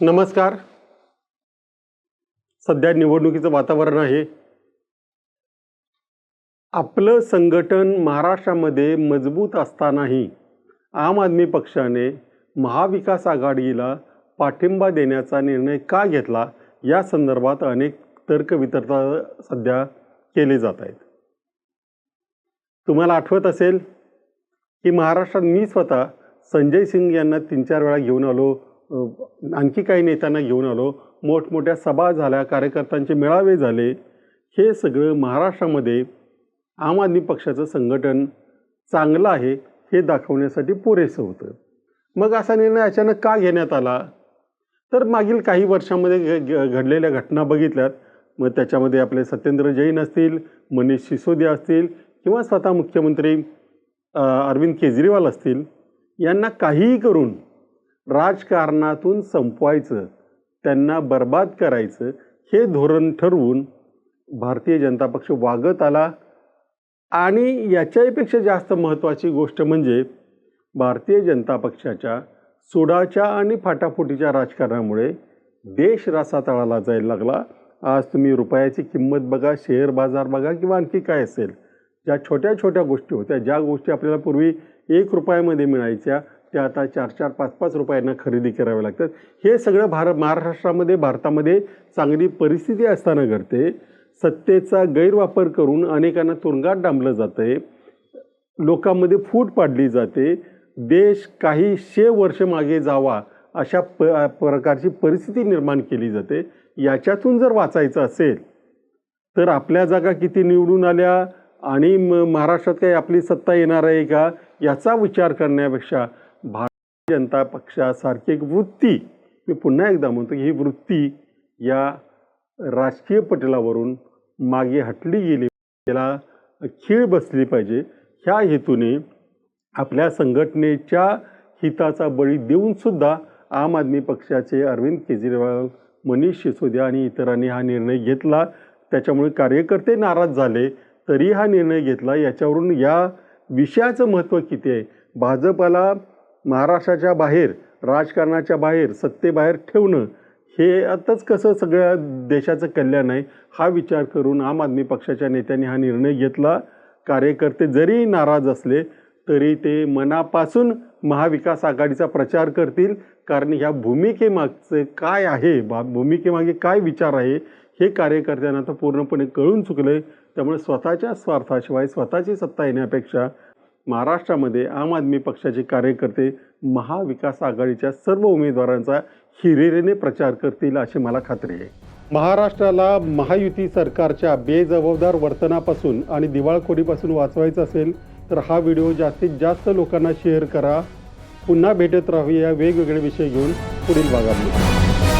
नमस्कार. सध्या निवडणुकीचं वातावरण आहे. आपलं संघटन महाराष्ट्रामध्ये मजबूत असतानाही आम आदमी पक्षाने महाविकास आघाडीला पाठिंबा देण्याचा निर्णय का घेतला या संदर्भात अनेक तर्कवितर्क सध्या केले जात आहेत. तुम्हाला आठवत असेल की महाराष्ट्रात मी स्वतः संजय सिंग यांना तीन चार वेळा घेऊन आलो. आणखी काही नेत्यांना घेऊन आलो. मोठमोठ्या सभा झाल्या कार्यकर्त्यांचे मेळावे झाले. हे सगळं महाराष्ट्रामध्ये आम आदमी पक्षाचं संघटन चांगलं आहे हे दाखवण्यासाठी पुरेसं होतं. मग असा निर्णय अचानक का घेण्यात आला? तर मागील काही वर्षामध्ये घडलेल्या घटना बघितल्यात. मग त्याच्यामध्ये आपले सत्येंद्र जैन असतील मनीष सिसोदिया असतील किंवा स्वतः मुख्यमंत्री अरविंद केजरीवाल असतील यांना काहीही करून राजकारणातून संपवायचं त्यांना बर्बाद करायचं हे धोरण ठरवून भारतीय जनता पक्ष वागत आला. आणि याच्याहीपेक्षा जास्त महत्त्वाची गोष्ट म्हणजे भारतीय जनता पक्षाच्या सुडाच्या आणि फाटाफुटीच्या राजकारणामुळे देश रसातळाला जायला लागला. आज तुम्ही रुपयाची किंमत बघा शेअर बाजार बघा किंवा आणखी काय असेल ज्या छोट्या छोट्या गोष्टी होत्या ज्या गोष्टी आपल्याला पूर्वी एक रुपयामध्ये मिळायच्या त्या आता चार चार पाच पाच रुपयांना खरेदी कराव्या लागतात. हे सगळं भारत महाराष्ट्रामध्ये भारतामध्ये चांगली परिस्थिती असताना घडते. सत्तेचा गैरवापर करून अनेकांना तुरुंगात डांबलं जातं आहे लोकांमध्ये फूट पाडली जाते. देश काही शे वर्ष मागे जावा अशा प प्रकारची परिस्थिती निर्माण केली जाते. याच्यातून जर वाचायचं असेल तर आपल्या जागा किती निवडून आल्या आणि म महाराष्ट्रात काही आपली सत्ता येणार आहे का याचा विचार करण्यापेक्षा भारतीय जनता पक्षासारखी एक वृत्ती मी पुन्हा एकदा म्हणतो ही वृत्ती या राजकीय पटलावरून मागे हटली गेली त्याला खीळ बसली पाहिजे. ह्या हेतूने आपल्या संघटनेच्या हिताचा बळी देऊनसुद्धा आम आदमी पक्षाचे अरविंद केजरीवाल मनीष सिसोदिया आणि इतरांनी हा निर्णय घेतला. त्याच्यामुळे कार्यकर्ते नाराज झाले. तरी हा निर्णय घेतला. याच्यावरून या विषयाचं महत्त्व किती आहे? भाजपाला महाराष्ट्राच्या बाहेर राजकारणाच्या बाहेर सत्तेबाहेर ठेवणं हे आताच कसं सगळ्या देशाचं कल्याण आहे हा विचार करून आम आदमी पक्षाच्या नेत्यांनी हा निर्णय घेतला. कार्यकर्ते जरी नाराज असले तरी ते मनापासून महाविकास आघाडीचा प्रचार करतील. कारण ह्या भूमिकेमागचं काय आहे बा भूमिकेमागे काय विचार आहे हे कार्यकर्त्यांना तर पूर्णपणे कळून चुकलं आहे त्यामुळे स्वतःच्या स्वार्थाशिवाय स्वतःची सत्ता येण्यापेक्षा महाराष्ट्रामध्ये आम आदमी पक्षाचे कार्यकर्ते महाविकास आघाडीच्या सर्व उमेदवारांचा हिरेरेने प्रचार करतील अशी मला खात्री आहे. महाराष्ट्राला महायुती सरकारच्या बेजबाबदार वर्तनापासून आणि दिवाळखोरीपासून वाचवायचं असेल तर हा व्हिडिओ जास्तीत जास्त लोकांना शेअर करा. पुन्हा भेटत राहूया वेगवेगळे विषय घेऊन पुढील भागामध्ये.